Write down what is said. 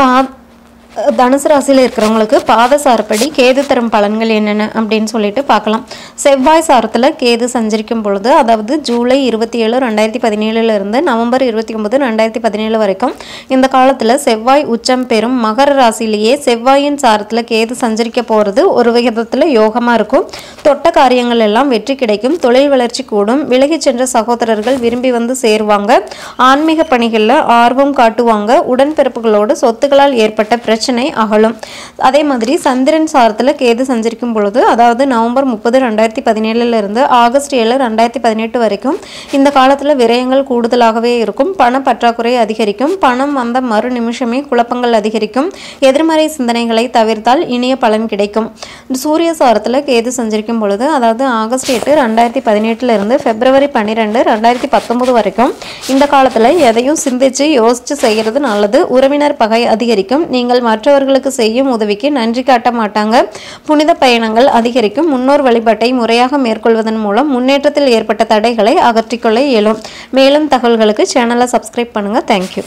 பா தனுசு ராசியில் இருக்கிறவங்களுக்கு பாத சாரப்படி கேது தரும் பலன்கள் என்னென்ன அப்படின்னு சொல்லிட்டு பார்க்கலாம். செவ்வாய் சாரத்தில் கேது சஞ்சரிக்கும் பொழுது அதாவது ஜூலை இருபத்தி ஏழு ரெண்டாயிரத்தி பதினேழுல இருந்து நவம்பர் இருபத்தி ஒன்பது ரெண்டாயிரத்தி பதினேழு வரைக்கும் இந்த காலத்தில் செவ்வாய் உச்சம் பெறும். மகர ராசியிலேயே செவ்வாயின் சாரத்தில் கேது சஞ்சரிக்க போகிறது ஒரு விகிதத்தில் யோகமாக இருக்கும். தொட்ட காரியங்கள் எல்லாம் வெற்றி கிடைக்கும். தொழில் வளர்ச்சி கூடும். விலகிச் சென்ற சகோதரர்கள் விரும்பி வந்து சேருவாங்க. ஆன்மீக பணிகளில் ஆர்வம் காட்டுவாங்க. உடன்பிறப்புகளோடு சொத்துக்களால் ஏற்பட்ட பிரச்சனை அகலும். அதே மாதிரி சந்திரன் சாரத்தில் கேது சஞ்சரிக்கும் பொழுது அதாவது நவம்பர் முப்பது ரெண்டாயிரத்தி பதினேழுல இருந்து ஆகஸ்ட் ஏழு ரெண்டாயிரத்தி பதினெட்டு வரைக்கும் இந்த காலத்தில் விரயங்கள் கூடுதலாகவே இருக்கும். பண பற்றாக்குறை அதிகரிக்கும். பணம் வந்த மறு நிமிஷமே குழப்பங்கள் அதிகரிக்கும். எதிர்மறை சிந்தனைகளை தவிர்த்தால் இனிய பலன் கிடைக்கும். சூரிய சாரத்தில் கேது சஞ்சரிக்கும் பொழுது அதாவது ஆகஸ்ட் எட்டு ரெண்டாயிரத்தி பதினெட்டுல இருந்து பிப்ரவரி பன்னிரெண்டு ரெண்டாயிரத்தி பத்தொன்பது வரைக்கும் இந்த காலத்தில் எதையும் சிந்திச்சு யோசிச்சு செய்கிறது நல்லது. உறவினர் பகை அதிகரிக்கும். நீங்கள் மற்றவர்களுக்கு செய்யும் உதவிக்கு நன்றி காட்ட மாட்டாங்க. புனித பயணங்கள் அதிகரிக்கும். முன்னோர் வழிபாட்டை முறையாக மேற்கொள்வதன் மூலம் முன்னேற்றத்தில் ஏற்பட்ட தடைகளை அகற்றிக்கொள்ள இயலும். மேலும் தகவல்களுக்கு சேனலை சப்ஸ்கிரைப் பண்ணுங்க. தேங்க்யூ